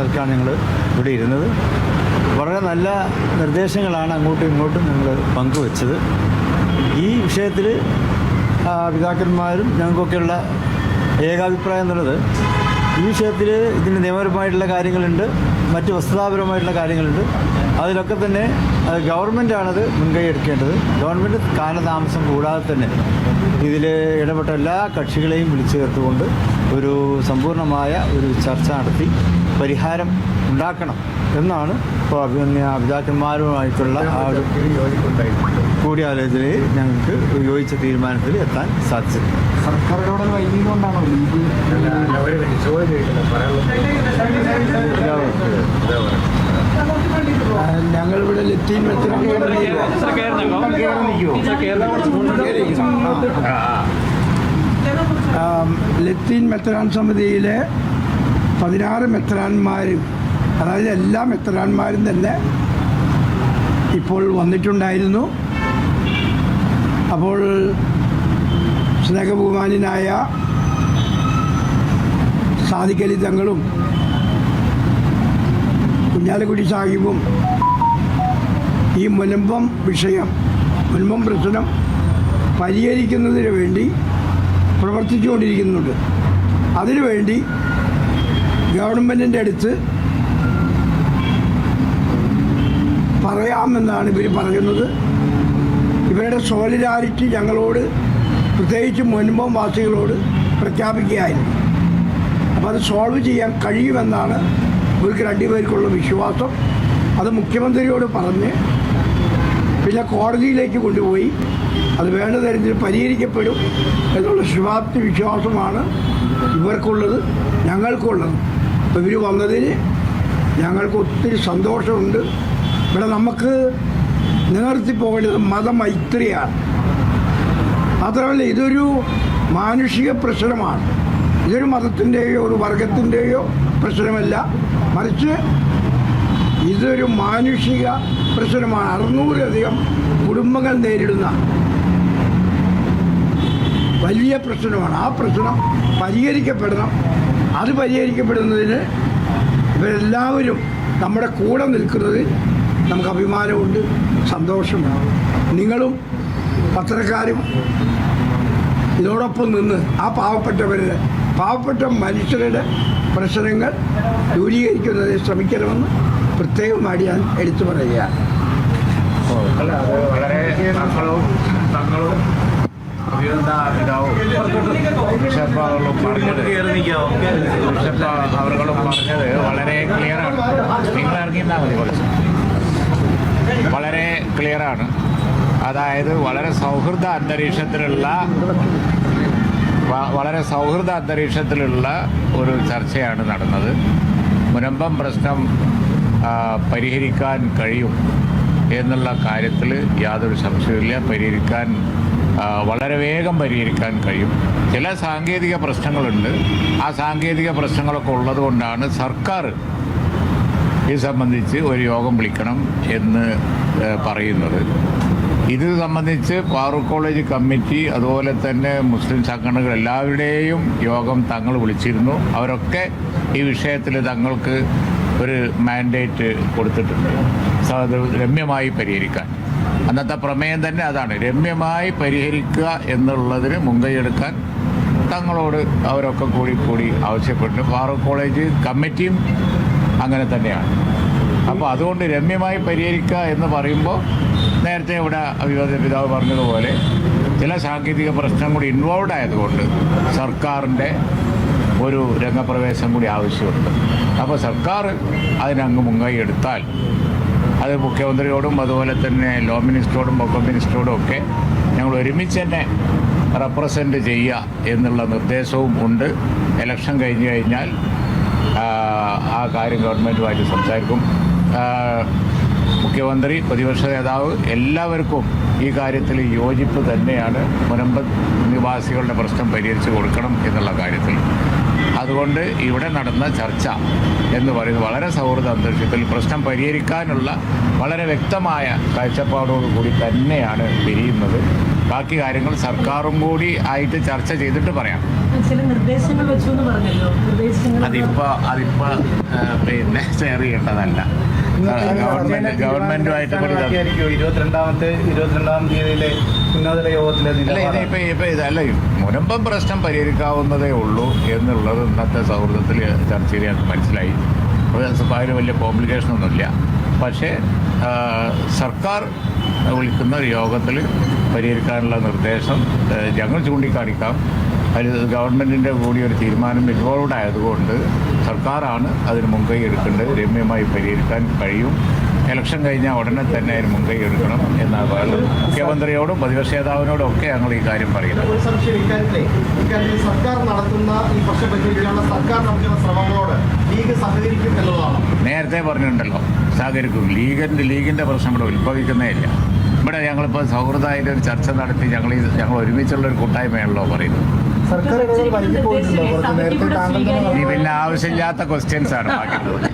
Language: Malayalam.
അതൊക്കെയാണ് ഞങ്ങൾ ഇവിടെ ഇരുന്നത്. വളരെ നല്ല നിർദ്ദേശങ്ങളാണ് അങ്ങോട്ടും ഇങ്ങോട്ടും ഞങ്ങൾ പങ്കുവച്ചത്. ഈ വിഷയത്തിൽ പിതാക്കന്മാരും ഞങ്ങൾക്കൊക്കെയുള്ള ഏകാഭിപ്രായം എന്നുള്ളത് ഈ വിഷയത്തിൽ ഇതിന് നിയമപരമായിട്ടുള്ള കാര്യങ്ങളുണ്ട് മറ്റ് വസ്തുതാപരമായിട്ടുള്ള കാര്യങ്ങളുണ്ട്. അതിലൊക്കെ തന്നെ അത് ഗവൺമെന്റാണത് മുൻകൈ എടുക്കേണ്ടത്. ഗവൺമെന്റ് കാലതാമസം കൂടാതെ തന്നെ ഇതിൽ ഇടപെട്ട എല്ലാ കക്ഷികളെയും വിളിച്ചു ചേർത്തുകൊണ്ട് ഒരു സമ്പൂർണമായ ഒരു ചർച്ച നടത്തി പരിഹാരം ഉണ്ടാക്കണം എന്നാണ് ഇപ്പോൾ അഭിമന്യ പിതാക്കന്മാരുമായിട്ടുള്ള ആ ഒരു കൂടിയാലോചനയിൽ ഞങ്ങൾക്ക് ഒരു യോജിച്ച തീരുമാനത്തിൽ എത്താൻ സാധിച്ചത്. സർക്കാരിനോട് വൈകിയത് കൊണ്ടാണോ? ലീഗ് ലത്തീൻ മെത്തനം ലത്തീൻ മെത്രാൻ സമിതിയിലെ പതിനാറ് മെത്രാൻമാരും അതായത് എല്ലാ മെത്രാൻമാരും തന്നെ ഇപ്പോൾ വന്നിട്ടുണ്ടായിരുന്നു. അപ്പോൾ സ്നേഹബഹുമാനായ സാദിഖലി തങ്ങളും കുഞ്ഞാലക്കുടി സാഹിബും ഈ മുലമ്പം വിഷയം മുലമ്പം പ്രശ്നം പരിഹരിക്കുന്നതിന് വേണ്ടി പ്രവർത്തിച്ചുകൊണ്ടിരിക്കുന്നുണ്ട്. അതിനുവേണ്ടി ഗവൺമെന്റിന്റെ അടുത്ത് പറയാമെന്നാണ് ഇവർ പറയുന്നത്. ഇവരുടെ സോളിഡാരിറ്റി ഞങ്ങളോട് പ്രത്യേകിച്ച് മുൻപം വാസികളോട് പ്രഖ്യാപിക്കുകയായിരുന്നു. അപ്പോൾ അത് സോൾവ് ചെയ്യാൻ കഴിയുമെന്നാണ് ഇവർക്ക് രണ്ടുപേർക്കുള്ള വിശ്വാസം. അത് മുഖ്യമന്ത്രിയോട് പറഞ്ഞ് പിന്നെ കോടതിയിലേക്ക് കൊണ്ടുപോയി. അത് വേണ്ട തരത്തിൽ പരിഹരിക്കപ്പെടും എന്നുള്ള ശുഭാപ്തി വിശ്വാസമാണ് ഇവർക്കുള്ളത് ഞങ്ങൾക്കുള്ളത്. അപ്പോൾ ഇവർ വന്നതിന് ഞങ്ങൾക്ക് ഒത്തിരി സന്തോഷമുണ്ട്. ഇവിടെ നമുക്ക് നിലനിർത്തി പോകേണ്ടത് മതമൈത്രിയാണ് മാത്രമല്ല ഇതൊരു മാനുഷിക പ്രശ്നമാണ്. ഇതൊരു മതത്തിന്റെയോ ഒരു വർഗത്തിന്റെയോ പ്രശ്നമല്ല. മറിച്ച് ഇതൊരു മാനുഷിക പ്രശ്നമാണ്. അറുന്നൂറിലധികം കുടുംബങ്ങൾ നേരിടുന്ന വലിയ പ്രശ്നമാണ്. ആ പ്രശ്നം പരിഹരിക്കപ്പെടണം. അത് പരിഹരിക്കപ്പെടുന്നതിന് ഇവരെല്ലാവരും നമ്മുടെ കൂടെ നിൽക്കുന്നത് നമുക്ക് അഭിമാനമുണ്ട് സന്തോഷമുണ്ട്. നിങ്ങളും പത്രക്കാരും ഇതോടൊപ്പം നിന്ന് ആ പാവപ്പെട്ടവരുടെ പാവപ്പെട്ട മനുഷ്യരുടെ പ്രശ്നങ്ങൾ ദൂരീകരിക്കുന്നതിന് ശ്രമിക്കണമെന്ന് പ്രത്യേകമായി ഞാൻ എടുത്തു പറയുകയാണ്. വളരെ തങ്ങളും തങ്ങളും ക്ലിയറാണ് നിങ്ങൾ ഇറങ്ങിയിരുന്നാൽ മതി കുറച്ച് വളരെ ക്ലിയറാണ് അതായത് വളരെ സൗഹൃദ അന്തരീക്ഷത്തിലുള്ള വളരെ സൗഹൃദ അന്തരീക്ഷത്തിലുള്ള ഒരു ചർച്ചയാണ് നടന്നത്. മുനമ്പം പ്രശ്നം പരിഹരിക്കാൻ കഴിയും എന്നുള്ള കാര്യത്തിൽ യാതൊരു സംശയമില്ല പരിഹരിക്കാൻ വളരെ വേഗം പരിഹരിക്കാൻ കഴിയും. ചില സാങ്കേതിക പ്രശ്നങ്ങളുണ്ട്. ആ സാങ്കേതിക പ്രശ്നങ്ങളൊക്കെ ഉള്ളതുകൊണ്ടാണ് സർക്കാർ ഇത് സംബന്ധിച്ച് ഒരു യോഗം വിളിക്കണം എന്ന് പറയുന്നത്. ഇത് സംബന്ധിച്ച് ഫാറൂഖ് കോളേജ് കമ്മിറ്റി അതുപോലെ തന്നെ മുസ്ലിം സംഘടനകൾ എല്ലാവരുടെയും യോഗം തങ്ങൾ വിളിച്ചിരുന്നു. അവരൊക്കെ ഈ വിഷയത്തിൽ തങ്ങൾക്ക് ഒരു മാൻഡേറ്റ് കൊടുത്തിട്ടുണ്ട്. അത് രമ്യമായി പരിഹരിക്കാൻ. അന്നത്തെ പ്രമേയം തന്നെ അതാണ്. രമ്യമായി പരിഹരിക്കുക എന്നുള്ളതിന് മുൻകൈയെടുക്കാൻ തങ്ങളോട് അവരൊക്കെ കൂടി കൂടി ആവശ്യപ്പെട്ടു ഫാറൂഖ് കോളേജ് കമ്മിറ്റിയും അങ്ങനെ തന്നെയാണ്. അപ്പോൾ അതുകൊണ്ട് രമ്യമായി പരിഹരിക്കുക എന്ന് പറയുമ്പോൾ നേരത്തെ ഇവിടെ അഭിവാദ്യ പിതാവ് പറഞ്ഞതുപോലെ ചില സാങ്കേതിക പ്രശ്നം കൂടി ഇൻവോൾവ് ആയതുകൊണ്ട് സർക്കാരിന്റെ ഒരു രംഗപ്രവേശം കൂടി ആവശ്യമുണ്ട്. അപ്പോൾ സർക്കാർ അതിനങ്ങ് മുൻകൈ എടുത്താൽ അത് മുഖ്യമന്ത്രിയോടും അതുപോലെ തന്നെ ലോ മിനിസ്റ്ററോടും ഒക്കെ മിനിസ്റ്ററോടും ഒക്കെ ഞങ്ങൾ ഒരുമിച്ച് തന്നെ റെപ്രസെന്റ് ചെയ്യുക എന്നുള്ള നിർദ്ദേശവും ഉണ്ട്. ഇലക്ഷൻ കഴിഞ്ഞ് കഴിഞ്ഞാൽ ആ, കാര്യം ഗവൺമെന്റുമായിട്ട് സംസാരിക്കും. മുഖ്യമന്ത്രി പ്രതിപക്ഷ നേതാവ് എല്ലാവർക്കും ഈ കാര്യത്തിൽ യോജിപ്പ് തന്നെയാണ്. മുനമ്പ നിവാസികളുടെ പ്രശ്നം പരിഹരിച്ചു കൊടുക്കണം എന്നുള്ള കാര്യത്തിൽ. അതുകൊണ്ട് ഇവിടെ നടന്ന ചർച്ച എന്ന് പറയുന്നത് വളരെ സൗഹൃദ അന്തരീക്ഷത്തിൽ പ്രശ്നം പരിഹരിക്കാനുള്ള വളരെ വ്യക്തമായ കാഴ്ചപ്പാടോടുകൂടി തന്നെയാണ് പിരിയുന്നത്. ബാക്കി കാര്യങ്ങൾ സർക്കാരും കൂടി ആയിട്ട് ചർച്ച ചെയ്തിട്ട് പറയാം. അതിപ്പോ അതിപ്പോൾ അതിപ്പോൾ പിന്നെ ഷെയർ ചെയ്യേണ്ടതല്ല. ഇരുപത്തിരണ്ടാമത്തെ ഇരുപത്തിരണ്ടാം തീയതിയിലെ ഉന്നതതല യോഗത്തിലെ അല്ല ഈ മുനമ്പം പ്രശ്നം പരിഹരിക്കാവുന്നതേ ഉള്ളൂ എന്നുള്ളത് ഇന്നത്തെ സൗഹൃദത്തിൽ ചർച്ചയിൽ ഞങ്ങൾക്ക് മനസ്സിലായി. അതിന് വലിയ കോംപ്ലിക്കേഷൻ ഒന്നുമില്ല. പക്ഷേ സർക്കാർ വിളിക്കുന്ന ഒരു യോഗത്തിൽ പരിഹരിക്കാനുള്ള നിർദ്ദേശം ഞങ്ങൾ ചൂണ്ടിക്കാണിക്കാം. അതിൽ ഗവൺമെന്റിന്റെ കൂടി ഒരു തീരുമാനം ഇൻവോൾവ് ആയതുകൊണ്ട് സർക്കാരാണ് അതിന് മുൻകൈ എടുക്കേണ്ടത്. രമ്യമായി പരിഹരിക്കാൻ കഴിയും. ഇലക്ഷൻ കഴിഞ്ഞാൽ ഉടനെ തന്നെ അതിന് മുൻകൈ എടുക്കണം എന്നാണ് പറയുന്നത്. മുഖ്യമന്ത്രിയോടും പ്രതിപക്ഷ നേതാവിനോടും ഒക്കെ ഞങ്ങൾ ഈ കാര്യം പറയുന്നത്. സർക്കാർ നടത്തുന്ന ഈ പ്രശ്നം പരിഹരിക്കാനുള്ള സർക്കാർ നടത്തുന്ന ശ്രമങ്ങളോട് ലീഗ് സഹകരിക്കും എന്നുള്ളതാണ് നേരത്തെ പറഞ്ഞിട്ടുണ്ടല്ലോ. സഹകരിക്കും. ലീഗിന്റെ ലീഗിന്റെ പ്രശ്നം ഇവിടെ ഉത്ഭവിക്കുന്നേ ഇല്ല. ഇവിടെ ഞങ്ങളിപ്പോൾ സൗഹൃദമായിട്ട് ഒരു ചർച്ച നടത്തി ഞങ്ങൾ ഈ ഞങ്ങൾ ഒരുമിച്ചുള്ള ഒരു കൂട്ടായ്മയാണല്ലോ പറയുന്നത് സർക്കാർ പിന്നെ ആവശ്യമില്ലാത്ത ക്വസ്റ്റ്യൻസ് ആണ് ബാക്കിയുള്ളത്